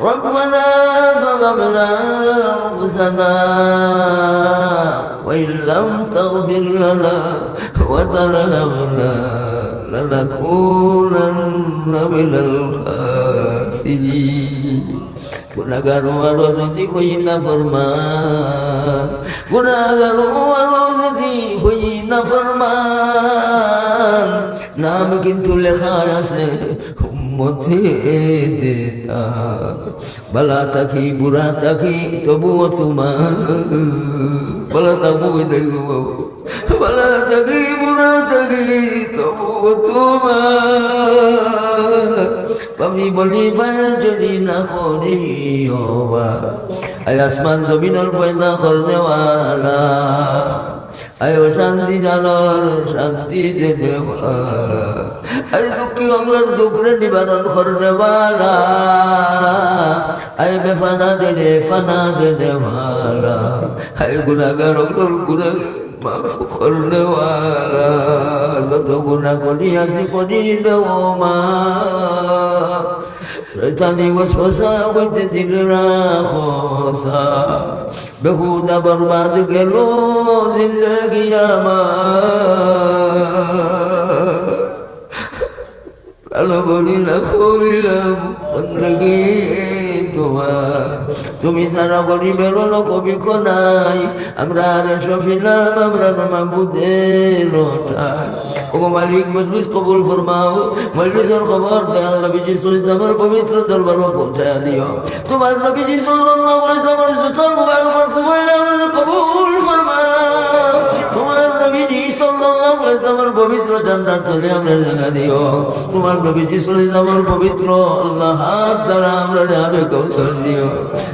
ربنا ظلمنا أنفسنا وإن لم تغفر لنا وترحمنا لنكونن من الخاسرين গুণাগার আরো যদি হই না ফরমান গুণাগার আরো যদি হই না ফরমান নাম কিন্তু লেখা আছে মধ্যে দেতা। বালা থাকি, বুড়া থাকি, তবুও তোমার। বালা থাকব দেখব বালা থাকি, বুড়া থাকি, তবুও তোমার। পাবি বলি যদি না করি আয় আসমান জমিনের পয়দা করনেওয়ালা আয় শান্তি জানর, শান্তি দে দেওয়ালা আয় দুঃখী অগলার দুঃখরে নিবারণ করনেওয়ালা আয় বেফানা দে দে ফানা দে দেওয়ালা আয় গুণাগার অগলার গুণা মাফ করনেওয়ালা যত গুণা করি আছি করি দেও মা। শৈতানি ওয়াসওয়াসা হইতে দিল রাখোসা বেহুদা বরবাদ গেল জিন্দগি আমার। তুমি সারা গরিবের লোক বিক নাই আমরা আর সফিলাম আমরা মাহবুদের ও মালিক, মজলিস কবুল ফরমাও, মজলিসের খবর দেয় আল্লাহ বিজি সুইসলামের পবিত্র দরবার পৌঁছায় দিও। তোমার নবীজি ওয়াসাল্লামের জুতার মুবারক কবুল ফরমাও। ওয়াসাল্লামের পবিত্র জান্নাত চলে আমরা জায়গা দিও। তোমার নবীজি সাল্লাল্লাহু পবিত্র আল্লাহ হাত দ্বারা আমরা যাবে কৌশল দিও।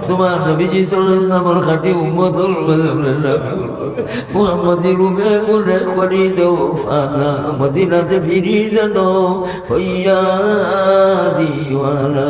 তোমার নবীজি সাল্লাল্লাহু খাঁটি উম্মতুল মুহাম্মদি রূপে গুনে করি দেও, ফানা মদিনাতে ফিরি যেন হইয়া দিওয়ানা।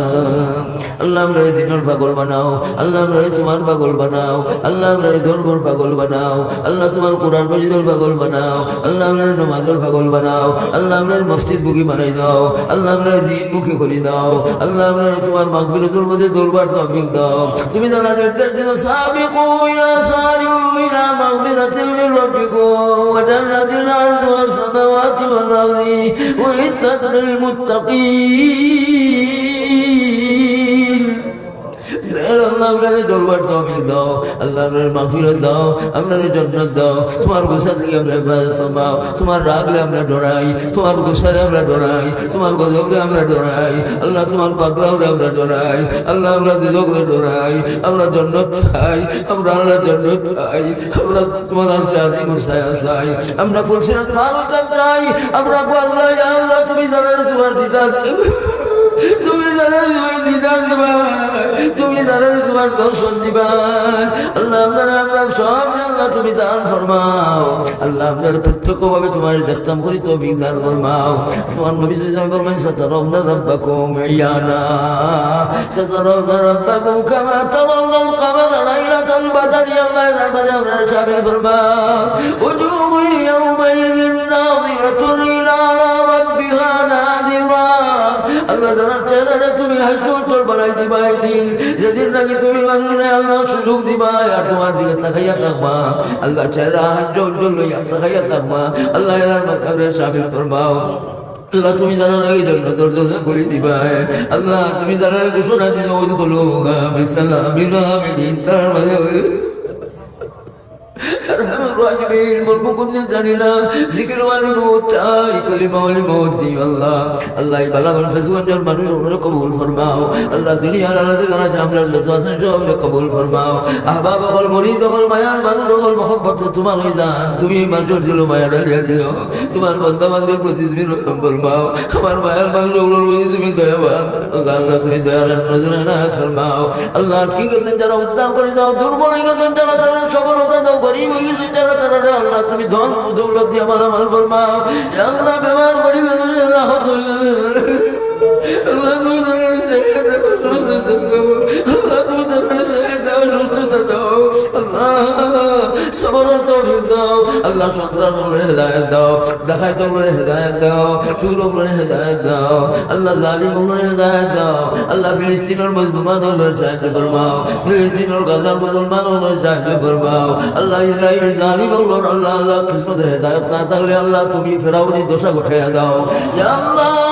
আল্লাহ আমরা দিনের পাগল বানাও, আল্লাহ আমরা তোমার পাগল বানাও, আল্লাহ আমরা ধর্মর পাগল বানাও, আল্লাহ তোমার কোরআন মসজিদের পাগল বানাও, আল্লাহ আমরা নমাজের পাগল বানাও আল্লাহ আমরা মসজিদ মুখী বানাই দাও আল্লাহ আমরা দিন মুখী করে দাও আল্লাহ আমরা তোমার মাগফিরতুর মধ্যে দরবার তৌফিক দাও তুমি জানা নির্দেশ দিও সাবিকু ইলা সারিউ ইলা মাগফিরাতিন মির রাব্বিকুম ওয়া জান্নাতিন আরদুহা السماوات والأرض وعدت للمتقين তোমার গোসা থেকে আমরা হেফাজত তোমার রাগলে আমরা ডরাই আল্লাহ তোমার পাগলাউরে আমরা ডরাই, আল্লাহ আমরা দুজকরে ডরাই, আমরা তোমার আর আমরা ফুলসিরাত ফারুক তুমি জানো তোমার দিদার, তুমি জানো তোমার দিদার দিবা তুমি জানেন তোমার দর্শন দিবা। আল্লাহ আপনার আপনার সব আল্লাহ তুমি দান ফরমাও। আল্লাহ আপনার প্রত্যক্ষ ভাবে তোমার দেখতাম করি তো বিজ্ঞান ফরমাও। তোমার নবী সাল্লাল্লাহু আলাইহি ওয়াসাল্লাম সাতারাউনা রাব্বাকুম ইয়ানা। সাতারাউনা রাব্বাকুম কামা তারাউনা আল-কামার লাইলাতাল বাদরি। আল্লাহ জাবাদে আপনার শামিল ফরমাও। উজুহু ইয়াউমাইযিন নাযিরাতুন ইলা রাব্বিহা নাযিরা। আল্লাহ জানার চেহারা তুমি হাসি উত্তর বানাই দিবা এই দিন। যেদিন নাকি তুমি মানুষে আল্লাহ সুযোগ দিবা আর তোমার দিকে তাকাইয়া থাকবা। আল্লাহ চেহারা হাস্য উজ্জ্বল লইয়া তাকাইয়া থাকবা। আল্লাহ এলার সামিল করবাও আল্লাহ তুমি জানো নাকি জন্য দিবা আল্লাহ তুমি জানার ঘোষণা দিলে ওই বলো বিনামিন তার মাঝে রাহিমিন বলব কোনদিন জানি না। জিকির ওয়ালি মৌত চাই কলিমা ওয়ালি মৌত দিই আল্লাহ। আল্লাহ বালাগন ফেসগঞ্জের মানুষ ওগুলো কবুল ফরমাও। আল্লাহ দুনিয়ার আলাদা জানা আমরা যত আছেন সব কবুল ফরমাও। আহবাব হল মরি দখল মায়ার মানুষ দখল মহব্বত, তোমার ওই জান। তুমি মানুষের দিল, মায়া ডালিয়া দিও। তোমার বন্ধা বান্ধবের প্রতি তুমি রকম ফরমাও। আমার মায়ার মানুষ ওগুলোর প্রতি তুমি দয়াবান। আল্লাহ তুমি দয়ার নজরে না ফরমাও। আল্লাহ, ঠিক আছেন যারা উদ্ধার করে দাও দুর্বল হয়ে গেছেন, যারা যারা সফলতা দাও, গরিব হয়ে গেছেন, যারা তারা আল্লাহ, তুমি ধন দৌলত দিয়ে আমার আমার বলবা আল্লাহ, ব্যবহার করি। রাহত আল্লাহ, তুমি তাদের আল্লাহ, তুমি তাদের আল্লাহ আল্লাহ দেখাই তোমরা হেদায়ত দাও আল্লাহ জালিম হেদায়ত দাও, আল্লাহ ফিলিস্তিনের মুসলমান হলো সাহায্য করবাও ফিলিস্তিনের গাজার মুসলমান হলো সাহায্য আল্লাহ ইসরায়েলের জালিম হলো আল্লাহ আল্লাহ, কিসমত না থাকলে আল্লাহ তুমি ফেরাউনি দোষা ঘটাইয়া দাও আল্লাহ!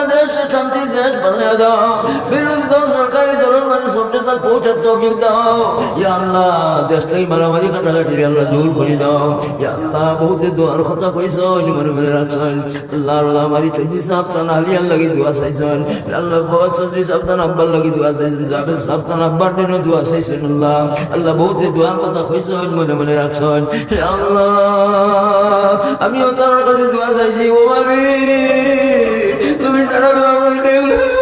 বাংলাদেশে শান্তির দেশ বানিয়ে দাও বিরোধী দল, সরকারি দলের মাঝে সভ্যতা পৌঁছার তৌফিক দাও। ইয়া আল্লাহ দেশটাই মারামারি কাটাকাটি আল্লাহ দূর করে দাও। ইয়া আল্লাহ, বহুতে দোয়ার কথা কইছ মনে মনে রাখছেন আল্লাহ আল্লাহ, মারি চৌধুরী সাহেব তান আলিয়ার লাগি দোয়া চাইছেন আল্লাহ বাবা চৌধুরী সাহেব তান আব্বার লাগি দোয়া চাইছেন, জাবেদ সাহেব তান আব্বার দিনও দোয়া চাইছেন, আল্লাহ। আল্লাহ, বহুতে দোয়ার কথা কইছেন মনে মনে রাখছেন আল্লাহ, আমিও তার কাছে দোয়া চাইছি, ও মালিক তুমি ছাড়া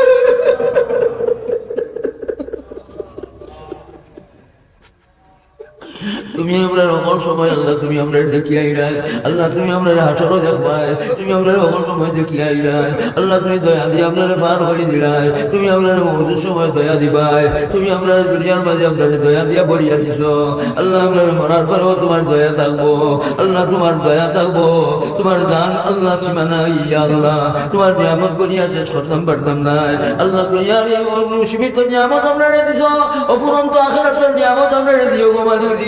তুমি আমরা সকল সময়, আল্লাহ তুমি আমরা দেখিয়াই রায় আল্লাহ তুমি আমরা হাসরও দেখবাই। তুমি আমরা সকল সময় দেখিয়াই রায় আল্লাহ তুমি দয়া দিয়ে আপনারা পার করে দিলাই। তুমি আমরা মৌজুর সময় দয়া দিবাই। তুমি আমরা দুনিয়ার মাঝে আপনার দয়া দিয়া বড়িয়া দিছ। আল্লাহ আমরা মরার পরেও তোমার দয়া থাকব। আল্লাহ তোমার দয়া থাকব। তোমার দান আল্লাহ তুমি নাই আল্লাহ। তোমার নিয়ামত করিয়া শেষ করতাম, পারতাম নাই। আল্লাহ দুনিয়ার সীমিত নিয়ামত আপনারা দিছ। অপুরন্ত আখেরাতের নিয়ামত আপনারা দিও গো মালিক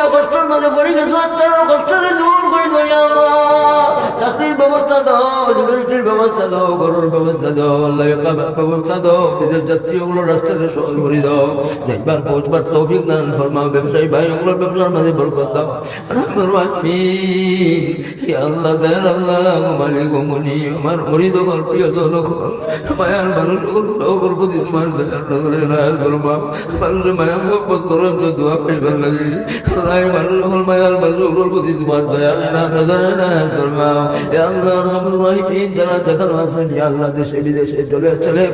গিয়া কষ্টের মাঝে পড়ে গেছে তারা কষ্টের দূর করে দই আল্লাহ চাকরির ব্যবস্থা আল্লাহ একাবার ব্যবস্থা দাও বিদেশ যাত্রীগুলো রাস্তাতে সহজ করে দাও। দেখবার পৌঁছবার তৌফিক দান আল্লাহ দেন আল্লাহ মনি, আমার মরিদ প্রিয় জনক, মায়ার মানুষ নজরে মানুষের লাগে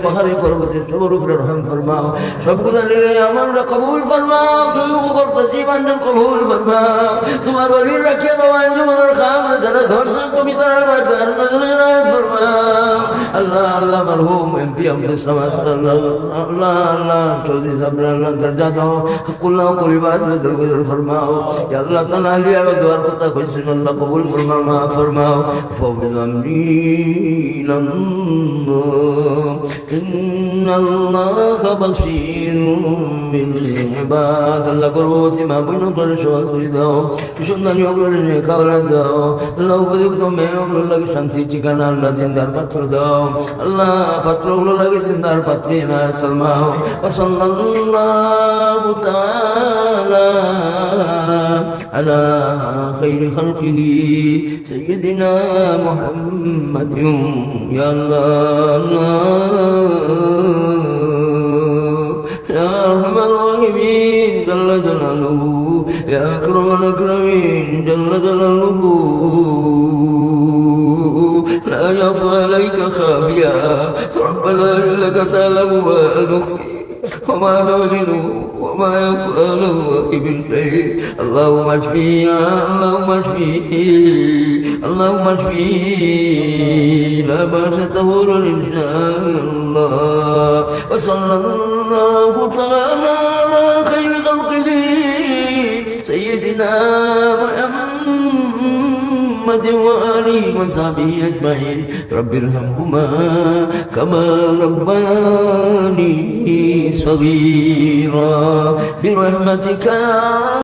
পাহাড়ে পর্বতে সবর উপরে রহম ফরমাও সবগুলো আমরা কবুল ফরমাও কবুল ফরমাও তোমার অলির রাখিয়ে দাও আঞ্জুমানের খাম যারা ধরছেন তুমি তারা নজরে ফরমাও আল্লাহ আল্লাহ মরহুম এমপি, আমাদের সমাজ, আল্লাহ আল্লাহ চৌধুরী সাহেব আল্লাহ, দরজা দাও, কুল্লাহ পরিবার দরগজর ফরমাও, ইয়া আল্লাহ তাআলা আলিয়া দোয়ার কথা কইছেন, আল্লাহ কবুল ফরমাও মা ফরমাও ফাউজ আমরিন বাসীরুম বিল ইবাদ আল্লাহ গর্ভবতী মা বোন করে সহজ করে দাও, সন্তানি ওগুলো নিয়ে খাওয়া দাও, আল্লাহ উপযুক্ত মেয়ে ওগুলো লাগে শান্তি ঠিকানা, আল্লাহ জিন্দার পাত্র দাও আল্লাহ পাত্র ওগুলো লাগে জিন্দার পাত্রে না ফরমাও ওসল্লাল্লাহু তাআলা على خير خلقه سيدنا محمد يا الله يا أرحم الراحمين جل جلاله يا أكرم الأكرمين جل جلاله يخفى عليك خافيا ربنا إنك تعلم ما نخفي وما نعلن وما يقال الله بالشيء اللهم اشفيه اللهم اشفيه اللهم اشفيه لا بأس تهور ان شاء الله وصلى الله تعالى على خير خلقه. سيدنا محمد وآله وصحبه أجمعين. رب ارحمهما كما ربياني صغيرا. برحمتك